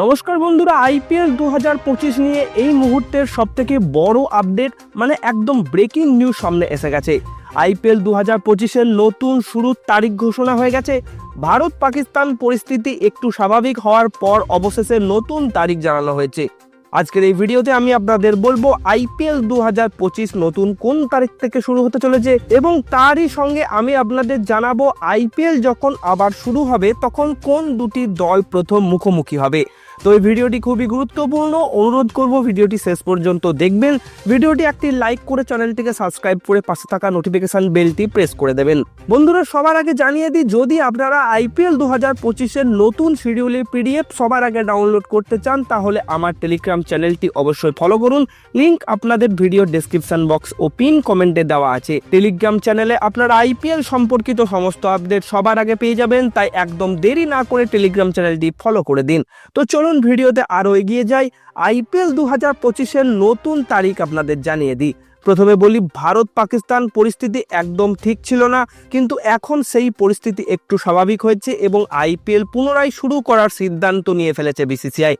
নমস্কার বন্ধুরা, আইপিএল দু হাজার পঁচিশ নিয়ে এই মুহূর্তের সব থেকে বড় আপডেট মানে একদম ব্রেকিং নিউজ সামনে এসে গেছে। আইপিএল দু হাজার পঁচিশের নতুন শুরুর তারিখ ঘোষণা হয়ে গেছে। ভারত পাকিস্তান পরিস্থিতি একটু স্বাভাবিক হওয়ার পর অবশেষে নতুন তারিখ জানানো হয়েছে। আজকের এই ভিডিওতে আমি আপনাদের বলব আইপিএল দু হাজার পঁচিশ নতুন কোন তারিখ থেকে শুরু হতে চলেছে এবং তারই সঙ্গে আমি আপনাদের জানাব আইপিএল যখন আবার শুরু হবে, তখন কোন দুটি দল প্রথম মুখোমুখি হবে। তো এই ভিডিওটি খুবই গুরুত্বপূর্ণ। অনুরোধ করব ভিডিওটি শেষ পর্যন্ত দেখবেন। ভিডিওটি একটি লাইক করে চ্যানেলটিকে সাবস্ক্রাইব করে পাশে থাকা নোটিফিকেশন বেলটি প্রেস করে দেবেন। বন্ধুরা, সবার আগে জানিয়ে দিই, যদি আপনারা আইপিএল দু হাজার পঁচিশের নতুন শিডিউলের পিডিএফ সবার আগে ডাউনলোড করতে চান, তাহলে আমার টেলিগ্রাম চ্যানেলটি অবশ্যই ফলো করুন। লিঙ্ক আপনাদের ভিডিও ডেসক্রিপশন বক্স ও পিন কমেন্টে দেওয়া আছে। টেলিগ্রাম চ্যানেলে আপনারা আইপিএল সম্পর্কিত সমস্ত আপডেট সবার আগে পেয়ে যাবেন, তাই একদম দেরি না করে টেলিগ্রাম চ্যানেলটি ফলো করে দিন। তো চলুন ভিডিওতে আরও এগিয়ে যাই, আইপিএল দু হাজার পঁচিশের নতুন তারিখ আপনাদের জানিয়ে দিই। প্রথমে বলি, ভারত পাকিস্তান পরিস্থিতি একদম ঠিক ছিল না, কিন্তু এখন সেই পরিস্থিতি একটু স্বাভাবিক হয়েছে এবং আইপিএল পুনরায় শুরু করার সিদ্ধান্ত নিয়ে ফেলেছে বিসিসিআই।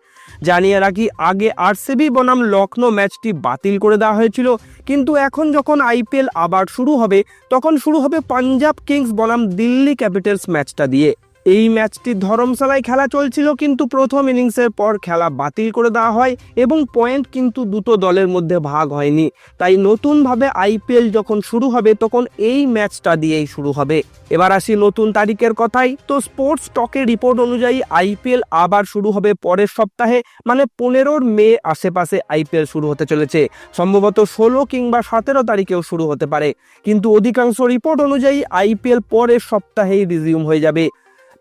জানিয়ে রাখি, আগে আরসিবি বনাম লখনৌ ম্যাচটি বাতিল করে দেওয়া হয়েছিল, কিন্তু এখন যখন আইপিএল আবার শুরু হবে, তখন শুরু হবে পাঞ্জাব কিংস বনাম দিল্লি ক্যাপিটালস ম্যাচটা দিয়ে। এই ম্যাচটি ধরমশালায় খেলা চলছিল কিন্তু প্রথম ইনিংসের পর খেলা বাতিল করে দেওয়া হয় এবং পয়েন্ট কিন্তু দুটো দলের মধ্যে ভাগ হয়নি। তাই নতুনভাবে আইপিএল যখন শুরু হবে, তখন এই ম্যাচটা দিয়েই শুরু হবে। এবার আসি নতুন তারিখের কথাই তো স্পোর্টস টকের রিপোর্ট অনুযায়ী আইপিএল আবার শুরু হবে পরের সপ্তাহে মানে পনেরোর মে আশেপাশে আইপিএল শুরু হতে চলেছে। সম্ভবত ষোলো কিংবা সতেরো তারিখেও শুরু হতে পারে। কিন্তু অধিকাংশ রিপোর্ট অনুযায়ী আইপিএল পরের সপ্তাহেই রিজিউম হয়ে যাবে।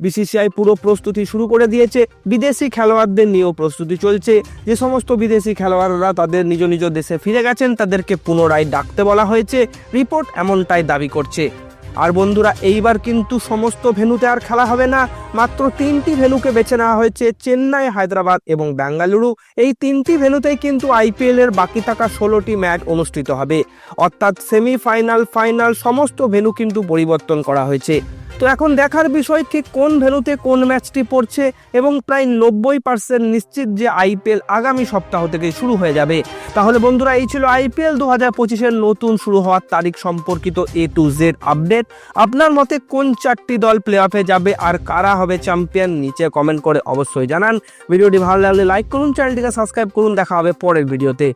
বিসিসিআই পুরো প্রস্তুতি শুরু করে দিয়েছে। বিদেশি খেলোয়াড়দের নিয়েও প্রস্তুতি চলছে। যে সমস্ত বিদেশি খেলোয়াড়রা তাদের নিজ নিজ দেশে ফিরে গেছেন, তাদেরকে পুনরায় ডাকতে বলা হয়েছে। রিপোর্ট এমনটাই দাবি করছে। আর বন্ধুরা, এইবার কিন্তু সমস্ত ভেনুতে আর খেলা হবে না। মাত্র তিনটি ভেন্যুকে বেছে নেওয়া হয়েছে, চেন্নাই, হায়দ্রাবাদ এবং বেঙ্গালুরু। এই তিনটি ভেনুতেই কিন্তু আইপিএল এর বাকি থাকা ষোলোটি ম্যাচ অনুষ্ঠিত হবে। অর্থাৎ সেমিফাইনাল, ফাইনাল সমস্ত ভেন্যু কিন্তু পরিবর্তন করা হয়েছে। তো এখন দেখার বিষয় ঠিক কোন ভেন্যুতে কোন ম্যাচটি পড়ছে এবং প্রায় নব্বই পার্সেন্ট নিশ্চিত যে আইপিএল আগামী সপ্তাহ থেকে শুরু হয়ে যাবে। তাহলে বন্ধুরা, এই ছিল আইপিএল দু হাজার পঁচিশের নতুন শুরু হওয়ার তারিখ সম্পর্কিত এ টু জেড আপডেট আপনার মতে কোন চারটি দল প্লে অফে যাবে আর কারা হবে চ্যাম্পিয়ন নিচে কমেন্ট করে অবশ্যই জানান। ভিডিওটি ভালো লাগলে লাইক করুন চ্যানেলটিকে সাবস্ক্রাইব করুন। দেখা হবে পরের ভিডিওতে।